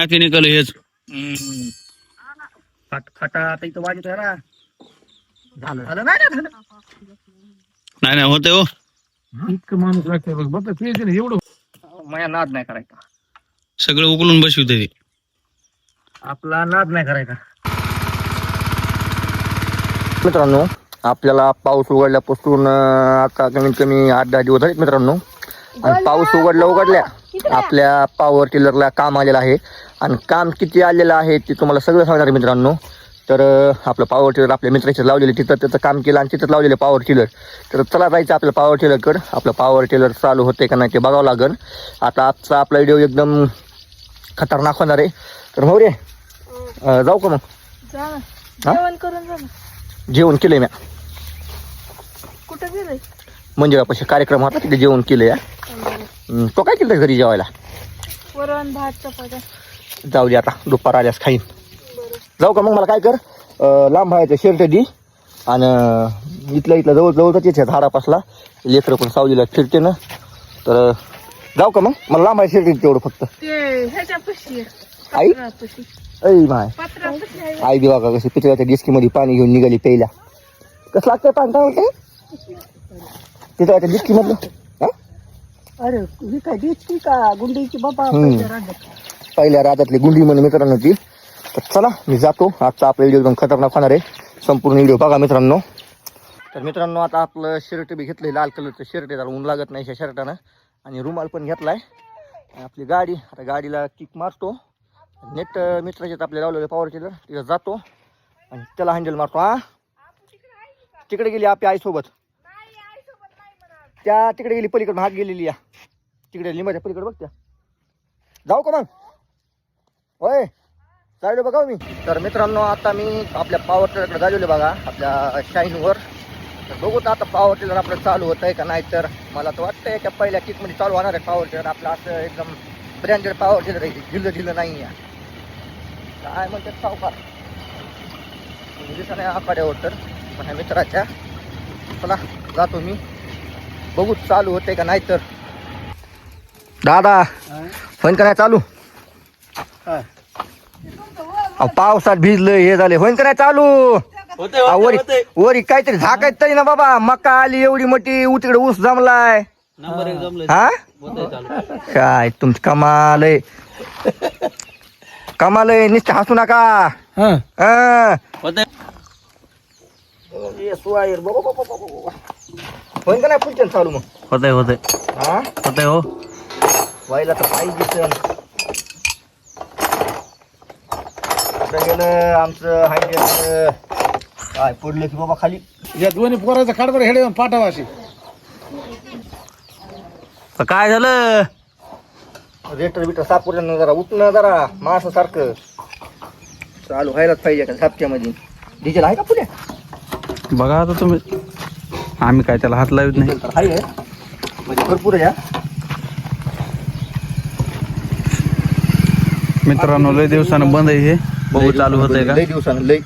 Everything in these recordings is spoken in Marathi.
टाकी निकाल हेच खट खटा आता इथं वाजत आहे ना. झालं झालं नाही ना झालं. नाही नाही होते हो. इतकं माणूस लागतंय बघ बघ ते येते ना एवढं माझ्या नाद नाही करायचा. सगळं उकलून बसवते ते. आपला नाद नाही करायचा. मित्रांनो आपल्याला पाऊस उघडल्यापासून आता कमीत कमी आठ दहा दिवस झालेत मित्रांनो. आणि पाऊस उघडल्या उघडल्या आपल्या पॉवर टिलरला काम आलेलं आहे. आणि काम किती आलेलं आहे ते तुम्हाला सगळं सांगणार आहे मित्रांनो. तर आपलं पॉवर टिलर आपल्या मित्राचे लावलेले तिथं त्याचं काम केलं आणि तिथं लावलेलं पॉवर टिलर तर चला जायचं आपल्या पॉवर टिलरकडं आपलं पॉवर टिलर चालू होते का नाही ते बघावं लागेल आता आजचा आपला व्हिडिओ एकदम खतरनाक होणार आहे. तर हो रे जाऊ का मग? जेवण करून ना. जेवण केलंय मी कुठं गेलंय? मंदिरापाशी कार्यक्रम होता तिथे जेवण केलं या तो काय केलं घरी जेवायला? वरण भात चपात्या. जाऊ दे आता दुपार आल्यास खाईन. जाऊ का मग मला काय कर अं, लांब व्हायचं शर्ट दी आणि इथलं इथलं जवळ जवळच येते झाडापासला लेकरं पण सावलीला फिरते ना. तर जाऊ का मग? मला लांब आहे शर्ट तेवढं फक्त. ते आई? ऐ माय. आहे. आई दिवा का कशी पितळ्याच्या डिस्कीमध्ये पाणी घेऊन निघाली प्यायला कसं लागतं पाणी काय म्हणते? पितळ्याच्या डिस्कीमधलं? अरे ही काय दिसती का? गुंडीची बाबा हम्म. पहिल्या राज्यात. पहिल्या राजातली गुंडी म्हणून मित्रांनो ती. तर चला मी जातो. आजचा आपला व्हिडिओ एकदम खतरनाक होणार आहे. संपूर्ण व्हिडिओ बघा मित्रांनो. तर मित्रांनो आता आपलं शर्ट बी घेतलंय लाल कलरचं शर्ट आहे. जरा ऊन लागत नाही शर्टानं. आणि रुमाल पण घेतलाय. आणि आपली गाडी आता गाडीला किक मारतो. नेट मित्राच्यात आपल्या लावलेलं पॉवर टिलर तिथं जातो. आणि त्याला हँडल मारतो हा. तिकडे गेली आपल्या आईसोबत त्या तिकडे गेली पलीकडून भाग गेलेली या. तिकडे लिंबाच्या पलीकडे बघ त्या. जाऊ का मग? होय. जायलो बघा हो मी. तर मित्रांनो आता मी आपल्या पॉवर टिलरकडे झालेलो बघा. आपल्या शाईनवर तर बघू तर आता पॉवर टिलर आपलं चालू होत आहे का नाही तर. मला तर वाटतंय का पहिल्या किकमध्ये चालू होणार आहे पॉवर टिलर आपलं असं एकदम ब्रँडेड पॉवर टिलर आहे. ढिल्लं ढिल्लं नाही आहे. काय म्हणतात सावकार? दिसत नाही आखाड्यावर तर. माझ्या मित्राच्या. चला जातो मी. बघू चालू होते का नाही तर. दादा फोन का नाही चालू? अहो, पावसात भिजलं हे झाले होईन का नाही चालू? वरी वरी काहीतरी झाकायच तरी ना बाबा मका आली एवढी मोठी तिकडे ऊस जमलाय. हा? काय तुमची कमाल आहे. कमाल आहे नुसतं हसू नका. हा. होईन का नाही पुढच्या चालू मग? होते होते हा? होते हो. व्हायला तर पाहिजे सण. गेलं आमचं हायवे काय पडलं की बाबा खाली? या दोन्ही पोराचा खाडबर हेडे पाठावा अशी. काय झालं? रेटर बिटर सापडलं जरा उठणं जरा माणसासारखं. चालू व्हायलाच पाहिजे का हप्त्यामध्ये डिझेल आहे का पुढे बघा आता तुम्ही. आम्ही काय त्याला हात लावत नाही. तर आहे म्हणजे भरपूर आहे हा. मित्रांनो लय दिवसानं बंद आहे हे. बघू चालू होतंय का? लय दिवसानं लय.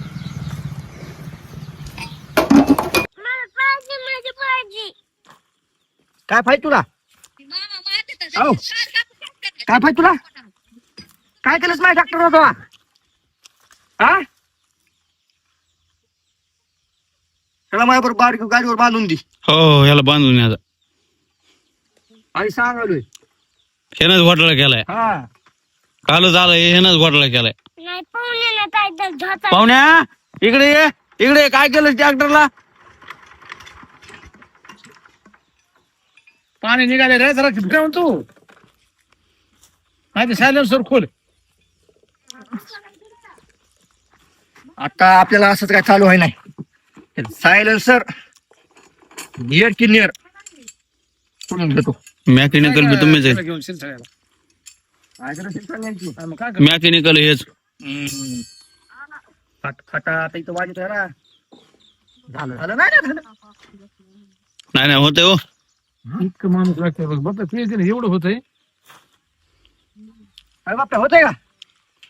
काय पाहिजे तुला? औ. काय पाहिजे तुला? काय केलंस माझ्या डॉक्टर होता हा त्याला माझ्याबरोबर बारीक गाडीवर बांधून दी. हो याला बांधून याचा आणि सांग आलोय ह्यानंच घोटाळा केलाय. हा. काल झालं ह्यानंच घोटाळा केलाय. नाही पाहुण्याला काय तर झोचा पाहुण्या इकडे ये इकडे ये. काय केलं ट्रॅक्टरला? पाणी निघाले रे जरा ठेवून तू. नाही ते सायलेन्सर खोल. आता आपल्याला असंच काय चालू आहे नाही. सायलेन्सर नियर की नियर सोडून घेतो? मॅकॅनिकल बी तुम्हीच आहे. घेऊन? हा, मग काय? मॅकॅनिकल हेच. हम्म. खट खटा आता इथं वाजत आहे ना. झालं झालं नाही ना झालं. नाही नाही होते हो. इतकं माणूस लागतंय बघ. बघ ते एवढं होतंय. अरे बापरे होतंय का?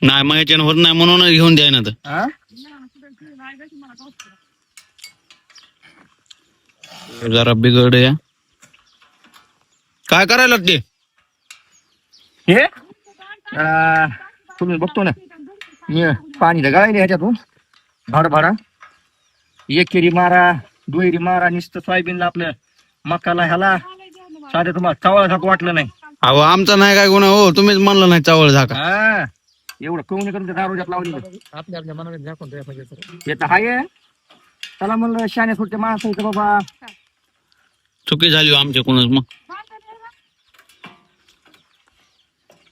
नाही होत नाही म्हणूनच घेऊन द्याय ना तर. हा? जरा बिघड या. काय करायला लागते हे? अं, तुम्ही बघतो ना. ये, पाणी तर गाळायला ह्याच्यातून. भाड भाडा एक केरी मारा दुहेरी मारा नुसतं सोयाबीनला आपलं मकाला ह्याला. साधे तुम्हाला चावळ झाक वाटलं नाही. अहो आमचा नाही काय गुन्हा हो तुम्हीच म्हणलं नाही चावळ झाका हा एवढं कमी करून त्या दारोज्यात लावली. आपल्या आपल्या मनाने झाकून द्या पाहिजे सर. हे तर हाय. त्याला म्हणलं शाने सुटते माणसं इथं बाबा? चुकी झाली हो आमच्याकडूनच मग.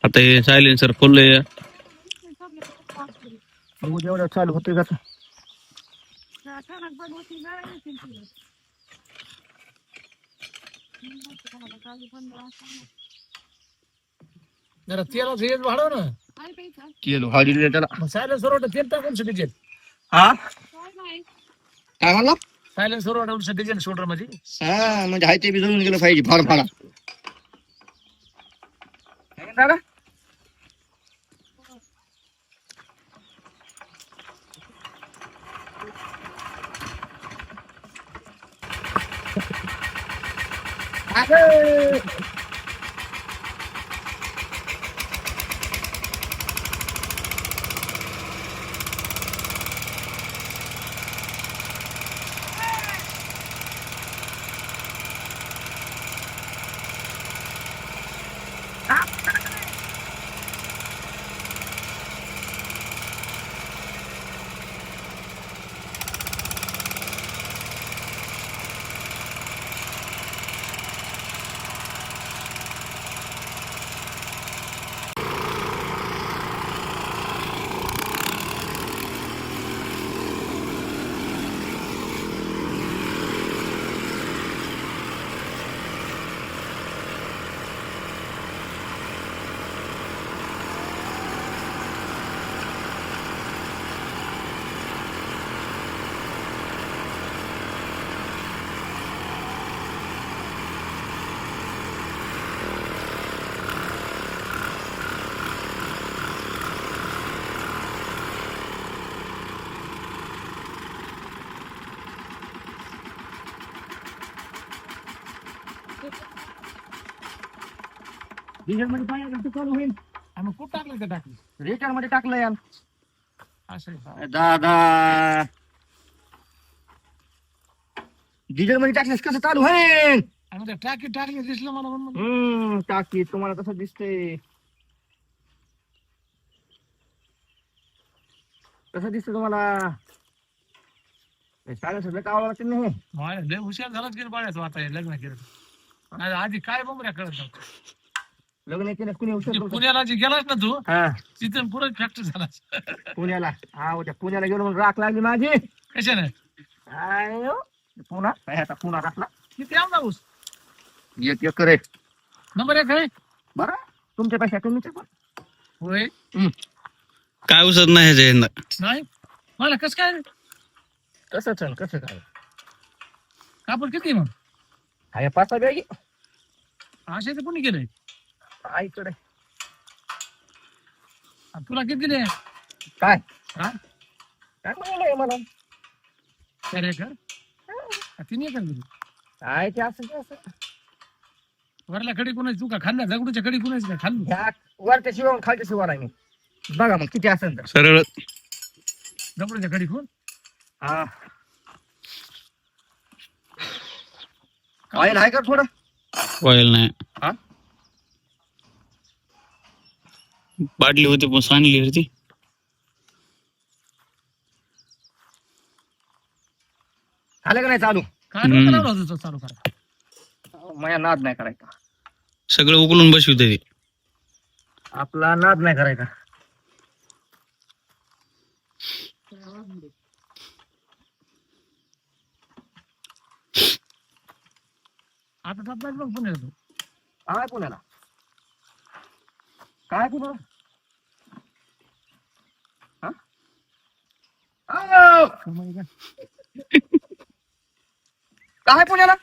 आता हे सायलेन्सर खोललंय बघू जेवढं चालू होतंय का जरा तेलाचं हेच वाढव ना. केलो. दिली त्याला. मग सायलेन्स सोरवट तेल टाकून डिझेल हा? काय म्हणला? सायलेन्स सोरवट डिझेल शोल्डरमध्ये. हा म्हणजे हाय ते बी जळून गेलं पाहिजे फार फाडा. दादा? डिझेल मध्ये पाणी चालू होईल. आम्ही कुठं टाकलं ते टाकलं? रेटरमध्ये टाकलं यार असं आहे. दादा. डिझेल मध्ये टाकल्यास कसं चालू होईल? आम्ही ते टाकी टाकली दिसलं मला म्हणून. हम्म टाकी तुम्हाला कसं दिसतंय? कसं दिसतं तुम्हाला? शाळेत सगळं कावं लागतं लय हुशार झालाच गेलं बाळ्याचं आता हे लग्न केलं नाही, आधी काय बंबऱ्या कळत नव्हतं लग्न केलं कुणी म्हणजे उशीर पुण्याला जे गेलास ना तू हा. तिथून पुढे फॅक्टरी झाला. पुण्याला. हा उद्या पुण्याला गेलो म्हणून राख लागली माझी. कशाने? आयो. पुन्हा काय आता पुन्हा राखला. किती आमदा ऊस? एक एक करे नंबर एक आहे? बरं. तुमच्या पैसा तुम्हीच पण. होय. काय उसत नाही ह्याच्या यंदा नाही? मला कस काय? कसं चल कसं काय? कापड किती मग? हाय पाच सहा बॅगी. असे तर कोणी केलंय? आईकडे. आणि तुला किती दिले? काय? हा? काय म्हणलंय मला. चार एकर का तीन एकर दिली काय ते असं ते असं. वरल्या कडे कोणाची तू का खाल्ल्या दगडूच्या कडे कोणाची का खाल्ली? ह्या वरच्या शिवाय खालच्या शिवाय नाही बघा मग किती असेल तर. सरळ. दगडूच्या कडे कोण? हा. ऑइल आहे का थोडं? ऑइल नाही. हा? बाटली होती पण सांगली होती. झालं का नाही चालू? काय नव्हतं लावला होता तो चालू करा माझ्या नाद नाही करायचा. सगळं उकलून बसविते ते आपला नाद नाही करायचा. आता तापला बघ पुण्याला तू. काय पुण्याला. काय हा? आओ! काय पुण्याला?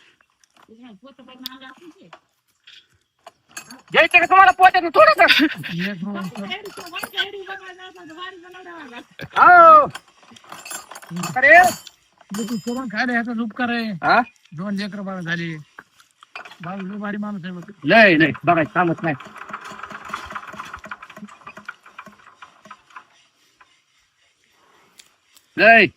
घ्यायचं का तुम्हाला पोचायचं थोडस? अरे! करून खायला ह्याचा उपकार आहे हा? दोन लेकर बाळ झाली. बाळ भारी माणूस आहे. लय लय. बघायचं कामच नाही. नाही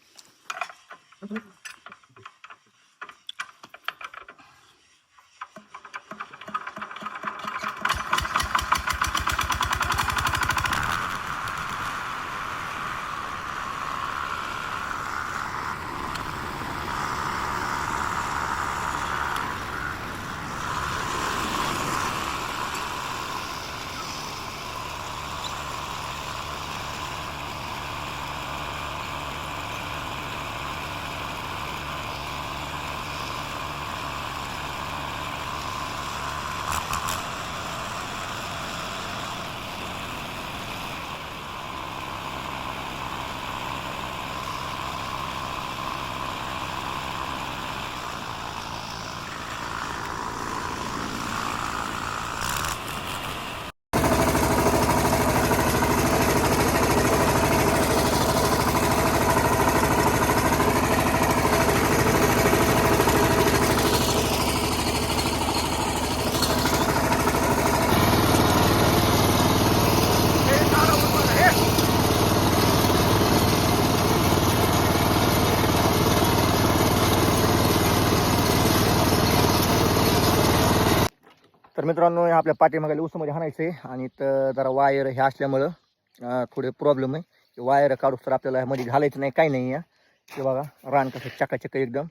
मित्रांनो हे आपल्या पाठीमागायला उसमध्ये हाणायचं आहे आणि तर जरा वायर हे असल्यामुळं थोडे प्रॉब्लेम आहे. वायर काढूच तर आपल्याला मध्ये घालायचं नाही काही नाही आहे. हे बघा रान कसं चकाचक एकदम.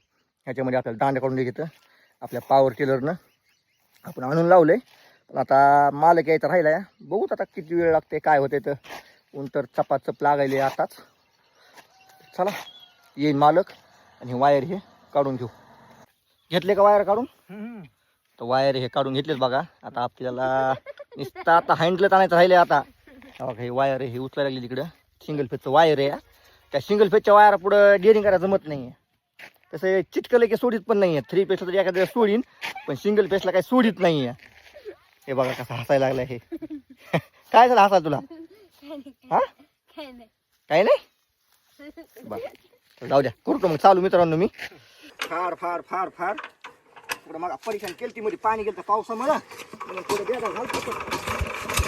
ह्याच्यामध्ये आपल्याला दांड काढून घेतं आपल्या पॉवर टिलरनं आपण आणून लावलं आहे पण आता मालक यायचा राहिला आहे बघूत आता किती वेळ लागते काय होते तर ऊन तर चपाचप लागायले आताच. चला येईन मालक आणि वायर हे काढून घेऊ. घेतले का वायर काढून? तर वायर हे काढून घेतलेच बघा. आता आपल्याला नुसतं आता हँडलच आणायचं राहिले आता. बघा हे वायर हे उचलायला लागली तिकडं सिंगल फेजचं वायर आहे. त्या सिंगल फेजच्या वायरा पुढं डेअरिंग करायला जमत नाही आहे तसं चिटकलं की सोडित पण नाही आहे थ्री पेजला तरी एखाद्या सोडीन पण सिंगल पेजला काही सोडित नाही आहे हे बघा कसं हसायला लागलं हे. काय झालं हसा तुला? हा? काही नाही? बरं. जाऊ द्या. करतो मग? चालू मित्रांनो मी. फार फार फार फार. थोडं मग परेशान केली ती मध्ये पाणी गेलं पावसामध्ये म्हणून थोडं बेगा घालतो